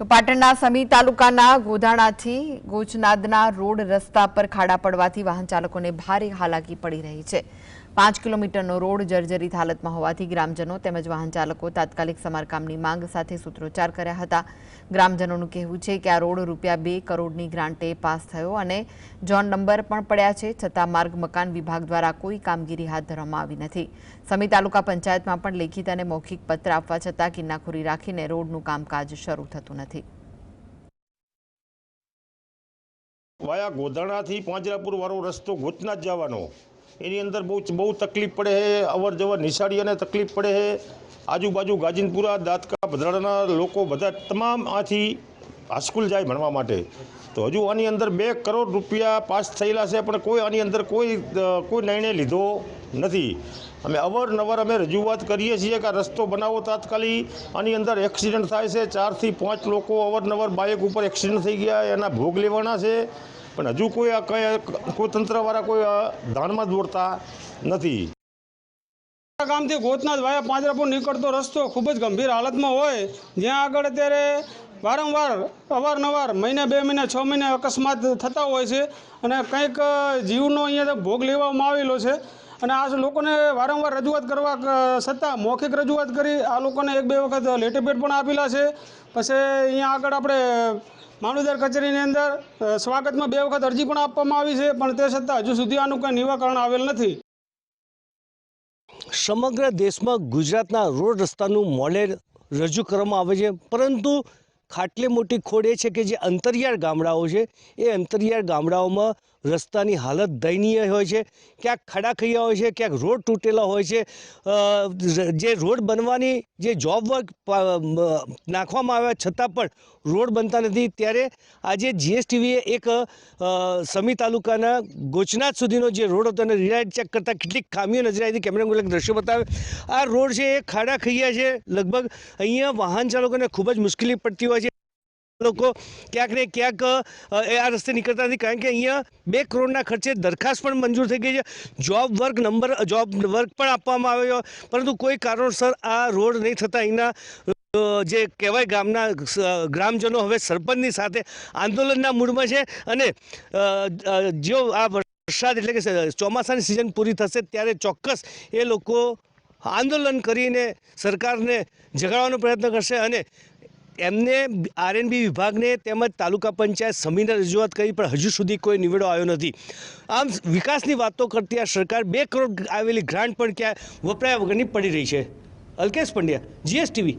તો પાટણના સમી તાલુકાના ગોધાણાથી ગોચનાદના રોડ રસ્તા પર ખાડા પડવાથી વાહન ચાલકોને ભારે હાલાકી પડી રહી છે. પાંચ કિલોમીટરનો રોડ જર્જરિત હાલતમાં હોવાથી ગ્રામજનો તેમજ વાહન ચાલકો તાત્કાલિક સમારકામની માંગ સાથે સૂત્રોચ્ચાર કર્યા હતા. ગ્રામજનોનું કહેવું છે કે આ રોડ રૂપિયા બે કરોડની ગ્રાન્ટે પાસ થયો અને જોન નંબર પણ પડ્યા છે, છતાં માર્ગ, મકાન વિભાગ દ્વારા કોઈ કામગીરી હાથ ધરવામાં આવી નથી. સમી તાલુકા પંચાયતમાં પણ લેખિત અને મૌખિક પત્ર આપવા છતાં કિન્નાખોરી રાખીને રોડનું કામકાજ શરૂ થતું નથી. વાયા ગોધાણાથી પાંજરાપુર વાળો રસ્તો ગોચના જ જવાનો. એની અંદર બહુ બહુ તકલીફ પડે છે અવર જવર નિશાળીઓને તકલીફ પડે છે. આજુબાજુ ગાજીનપુરા, દાંતકા ભદ્રાડાના લોકો બધા તમામ આથી હાઈસ્કૂલ જાય ભણવા માટે. તો હજુ આની અંદર બે કરોડ રૂપિયા પાસ થયેલા છે, પણ કોઈ આની અંદર કોઈ કોઈ નિર્ણય લીધો નથી. અમે અવારનવાર અમે રજૂઆત કરીએ છીએ કે આ રસ્તો બનાવો તાત્કાલિક. આની અંદર એક્સિડન્ટ થાય છે, ચારથી પાંચ લોકો અવારનવાર બાઇક ઉપર એક્સિડન્ટ થઈ ગયા, એના ભોગ લેવાના છે. પણ હજુ કોઈ આ કઈ કોઈ તંત્રવાળા કોઈ ધાનમાં દોડતા નથી. ગામથી ગોતનાથ વાયા પાંજરાપુર નીકળતો રસ્તો ખૂબ જ ગંભીર હાલતમાં હોય. જ્યાં આગળ અત્યારે વારંવાર, અવારનવાર, મહિને બે મહિને, છ મહિને અકસ્માત થતા હોય છે અને કંઈક જીવનો અહીંયા ભોગ લેવામાં આવેલો છે. અને આ લોકોને વારંવાર રજૂઆત કરવા છતાં મૌખિક રજૂઆત કરી, આ લોકોને એક બે વખત લેટરપેડ પણ આપેલા છે. પછી અહીંયા આગળ આપણે મામલતદાર કચેરીની અંદર સ્વાગતમાં બે વખત અરજી પણ આપવામાં આવી છે, પણ તે છતાં હજુ સુધી આનું કંઈ નિવાકરણ આવેલ નથી. સમગ્ર દેશમાં ગુજરાતના રોડ રસ્તાનું મોડેલ રજૂ કરવામાં આવે છે, પરંતુ ખાટલે મોટી ખોડ એ છે કે જે અંતરિયાળ ગામડાઓ છે, એ અંતરિયાળ ગામડાઓમાં રસ્તાની હાલત દયનીય હોય છે. ક્યાંક ખાડા ખૈયા હોય છે, ક્યાંક રોડ તૂટેલા હોય છે. જે રોડ બનવાની જે જોબ વર્ક નાખવામાં આવ્યા છતાં પણ રોડ બનતા નથી. ત્યારે આજે જીએસટીવીએ એક સમી તાલુકાના ગોચનાથ સુધીનો જે રોડ હતો એને રિરાઇડ ચેક કરતાં કેટલીક ખામીઓ નજરે આવી હતી. કેમેરા મૂલક દ્રશ્યો બતાવે. આ રોડ છે, એ ખાડા ખૈયા છે. લગભગ અહીંયા વાહન ચાલકોને ખૂબ જ મુશ્કેલી પડતી હોય લોકો ક્યાંક ને ક્યાંક આ રસ્તે નીકળતા નથી. કારણ કે અહીંયા બે કરોડના ખર્ચે દરખાસ્ત પણ મંજૂર થઈ ગઈ છે. Job work number, job work પણ આપવામાં આવ્યો. પરંતુ કોઈ કારણોસર આ રોડ નહીં થતા અહીંના જે કહેવાય ગામના ગ્રામજનો હવે સરપંચની સાથે આંદોલનના મૂડમાં છે. અને જો આ વરસાદ એટલે કે ચોમાસાની સિઝન પૂરી થશે ત્યારે ચોક્કસ એ લોકો આંદોલન કરીને સરકારને જગાડવાનો પ્રયત્ન કરશે. અને એમને આરએનબી વિભાગને તેમજ તાલુકા પંચાયત સમીને રજૂઆત કરી, પણ હજુ સુધી કોઈ નિવેડો આવ્યો નથી. આમ વિકાસની વાતો કરતી આ સરકાર બે કરોડ આવેલી ગ્રાન્ટ પણ ક્યાં વપરાયા વગરની પડી રહી છે. અલ્કેશ પંડ્યા જીએસટીવી